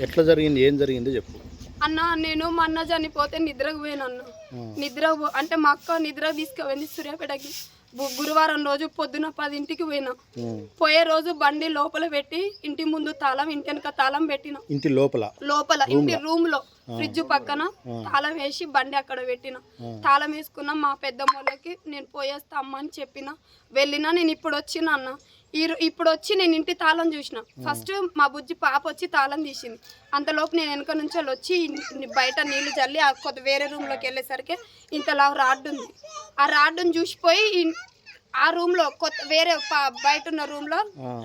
ఎట్లా జరిగింది ఏం జరిగిందో చెప్పు. అన్న నేను మా అన్న చనిపోతే నిద్రకు పోయాను అన్న. నిద్ర అంటే మా అక్క నిద్ర తీసుకుపోయింది సూర్యాపేటకి. గురువారం రోజు పొద్దున పదింటికి పోయినా. పోయే రోజు బండి లోపల పెట్టి ఇంటి ముందు తాళం ఇంటి వెనక తాళం పెట్టిన. ఇంటి లోపల? లోపల ఇంటి రూమ్లో ఫ్రిడ్జ్ పక్కన తాళం వేసి బండి అక్కడ పెట్టిన. తాళం వేసుకున్న మా పెద్దమ్మలకి నేను పోయేస్తా అమ్మ అని చెప్పిన. వెళ్ళినా నేను ఇప్పుడు వచ్చిన అన్న ఈ ఇప్పుడు వచ్చి నేను ఇంటి తాళం చూసిన. ఫస్ట్ మా బుజ్జి పాప వచ్చి తాళం తీసింది. అంతలోపు నేను వెనక నుంచి వాళ్ళు వచ్చి బయట నీళ్ళు చల్లి ఆ కొత్త వేరే రూమ్లోకి వెళ్ళేసరికి ఇంతలా రాడ్ ఉంది. ఆ రాడ్డుని చూసిపోయి ఆ రూమ్లో కొత్త వేరే బయట ఉన్న రూమ్లో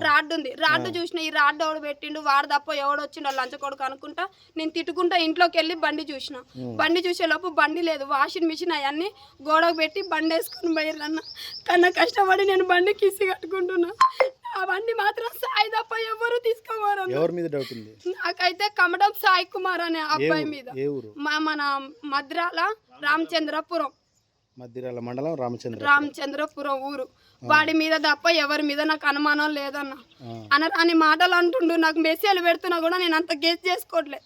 రాడ్ ఉంది. రాడ్ చూసిన ఈ రాడ్ ఎవడు పెట్టిండు? వాడు తప్ప ఎవడు వచ్చిండో? లంచ కొడుకు అనుకుంటా నేను తిట్టుకుంటా ఇంట్లోకి వెళ్ళి బండి చూసిన. బండి చూసే లోపు బండి లేదు. వాషింగ్ మిషన్ అవన్నీ గోడకు పెట్టి బండి వేసుకొని పోయారన్న కన్నా కష్టపడి నేను బండి కిసి కట్టుకుంటున్నా. ఆ బండి మాత్రం సాయి తప్ప ఎవరు తీసుకోవారు ఎవరి మీద డౌట్ ఉంది? నాకైతే కమడం సాయి కుమార్ అనే అబ్బాయి మీద. మన మద్రాల రామచంద్రపురం. మధ్యరాల మండలం రామచంద్ర రామచంద్రపురం ఊరు. వాడి మీద తప్ప ఎవరి మీద నాకు అనుమానం లేదన్న. అనరాని మాటలు అంటుండు నాకు మెసేజ్లు పెడుతున్నా కూడా నేను అంత గెస్ చేసుకోవట్లే.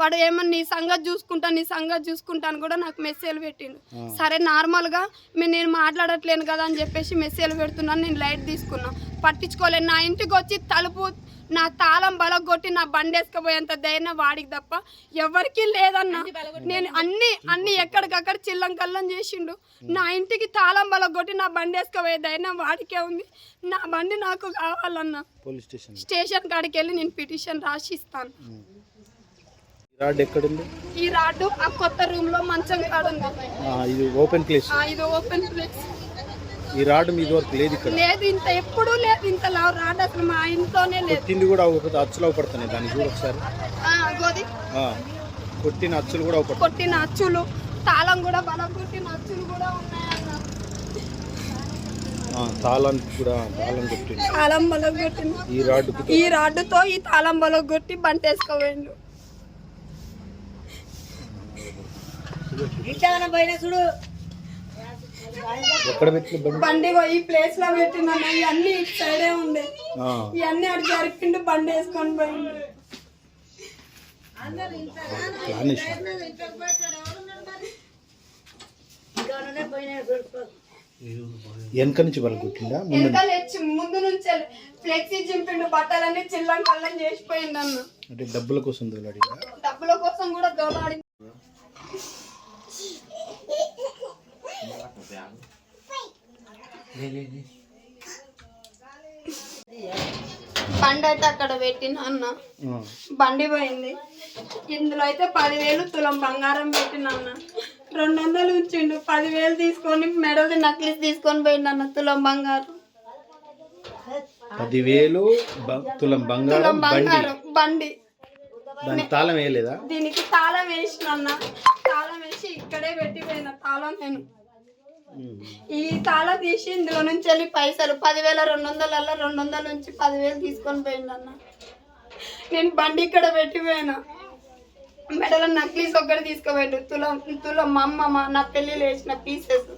వాడు ఏమన్నా నీ సంగతి చూసుకుంటా నీ సంగతి చూసుకుంటా అని కూడా నాకు మెసేజ్లు పెట్టిండు. సరే నార్మల్గా నేను మాట్లాడట్లేను కదా అని చెప్పేసి మెసేజ్లు పెడుతున్నాను నేను లైట్ తీసుకున్నా. పట్టించుకోలేను. నా ఇంటికి వచ్చి తలుపు నా తాళం బలగొట్టి నా బండి వేసుకుపోయేంత ధైర్యం వాడికి తప్ప ఎవరికి లేదన్న. నేను అన్ని అన్ని ఎక్కడికక్కడ చిల్లం కల్లం చేసిండు. నా ఇంటికి తాళం బలగొట్టి నా బండి వేసుకుపోయే ధైర్యం వాడికే ఉంది. నా బండి నాకు కావాలన్న పోలీస్ స్టేషన్ స్టేషన్ కాడికి వెళ్ళి నేను పిటిషన్ రాసి ఇస్తాను రాడ్ ఎక్కడుంది? ఈ రాడ్డు ఆ కొత్త రూమ్లో మంచం కాడ ఉంది ఆ, ఇది ఓపెన్ ప్లేస్. ఆ, ఇది ఓపెన్ ప్లేస్. ఈ రాడ్ మీ వరకు లేదు ఇక్కడ. లేదు ఇంత ఎప్పుడూ లేదు ఇంత లావు రాడ్ అసలు మా ఇంట్లోనే లేదు. కొట్టింది కూడా ఒక అచ్చులు అవపడుతున్నాయి దాన్ని చూడు ఒకసారి. ఆ, గోది ఆ, కొట్టిన అచ్చులు కూడా అవపడుతున్నాయి కొట్టిన అచ్చులు తాళం కూడా బలం కొట్టిన అచ్చులు కూడా ఉన్నాయన్న. ఆ, తాళానికి కూడా తాళం కొట్టింది. తాళం బలం కొట్టిన ఈ రాడ్డుకు ఈ రాడ్డుతో ఈ తాళం బలం కొట్టి బంట వేసుకోవేండు ఎక్కడ పెట్టిన బండి? ఈ ప్లేస్లో పెట్టిన ఇవన్నీ ఇటు సైడే ఉండే. ఆ, ఇవన్నీ అటు జరిపిండు బండి వేసుకొని వేసిన. వెనక నుంచి వాళ్ళు కొట్టిందా ముందు ముందు నుంచి ఫ్లెక్సీ చింపిండు బట్టలన్నీ చిల్లం కల్లం చేసిపోయిండు అన్న. అంటే డబ్బుల కోసం దొలాడిగా డబ్బుల కోసం కూడా దోలాడి బండి అయితే అక్కడ పెట్టిన అన్న. బండి పోయింది. ఇందులో అయితే పదివేలు తులం బంగారం పెట్టిన అన్న. రెండు వందలు ఉంచిండు. పదివేలు తీసుకొని మెడది నక్లీస్ తీసుకొని పోయిండు అన్న తులం బంగారం. పదివేలు తులం బంగారం తులం బండి. బంగారం బండి. దానికి తాళం వేయలేదా? దీనికి తాళం వేసిన అన్న. తాళం వేసి ఇక్కడే పెట్టిపోయిన తాళం నేను. ఈ తాళం తీసి ఇందులో నుంచి వెళ్ళి పైసలు పదివేల రెండు వందల రెండు వందల నుంచి పదివేలు తీసుకొని పోయిండు అన్న. నేను బండి ఇక్కడ పెట్టిపోయినా మెడలో నక్లీస్ ఒక్కటి తీసుకుపోయిండు. తులం తులం మా అమ్మ మా నా పెళ్ళిలో వేసిన పీసెస్.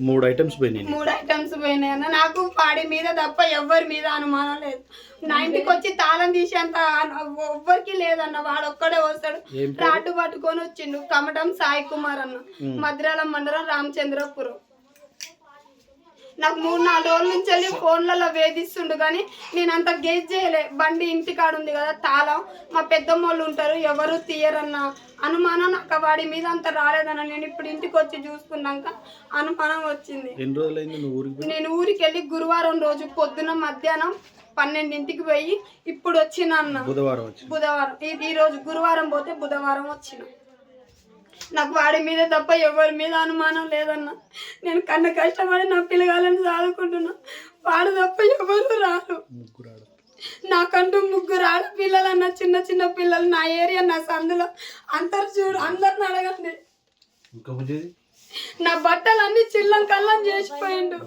మూడు ఐటమ్స్ పోయినాయి. మూడు ఐటమ్స్ పోయినాయి అన్న. నాకు వాడి మీద తప్ప ఎవరి మీద అనుమానం లేదు. నా ఇంటికి వచ్చి తాళం తీసేంత ఎవ్వరికి లేదన్న. వాడు ఒక్కడే వస్తాడు. రాడ్డు పట్టుకొని వచ్చిండు. కమటం సాయి కుమార్ అన్న. మద్రాల మండలం రామచంద్రపురం. నాకు మూడు నాలుగు రోజుల నుంచి వెళ్ళి ఫోన్లలో వేధిస్తుండు కానీ నేను అంత గేజ్ చేయలే. బండి ఇంటి కాడ ఉంది కదా తాళం. మా పెద్దమ్మ వాళ్ళు ఉంటారు ఎవరు తీయరన్న అనుమానం నాకు వాడి మీద అంత రాలేదన్న. నేను ఇప్పుడు ఇంటికి వచ్చి చూసుకున్నాక అనుమానం వచ్చింది? నేను ఊరికి వెళ్ళి గురువారం రోజు పొద్దున మధ్యాహ్నం పన్నెండింటికి పోయి ఇప్పుడు వచ్చిన అన్న. బుధవారం బుధవారం. ఈ రోజు గురువారం పోతే బుధవారం వచ్చిన. నాకు వాడి మీద తప్ప ఎవరి మీద అనుమానం లేదన్న. నేను కన్న కష్టపడి నా పిల్లగాలని చదువుకుంటున్నా వాడు తప్ప ఎవరు రారు. ముగ్గురు ఆడ నాకంటూ ముగ్గురు ఆడపిల్లలన్న చిన్న చిన్న పిల్లలు నా ఏరియా నా సందులో. అందరు చూడు అందరిని అడగండి. నా బట్టలు అన్ని చిల్లం కల్లం చేసిపోయిండు.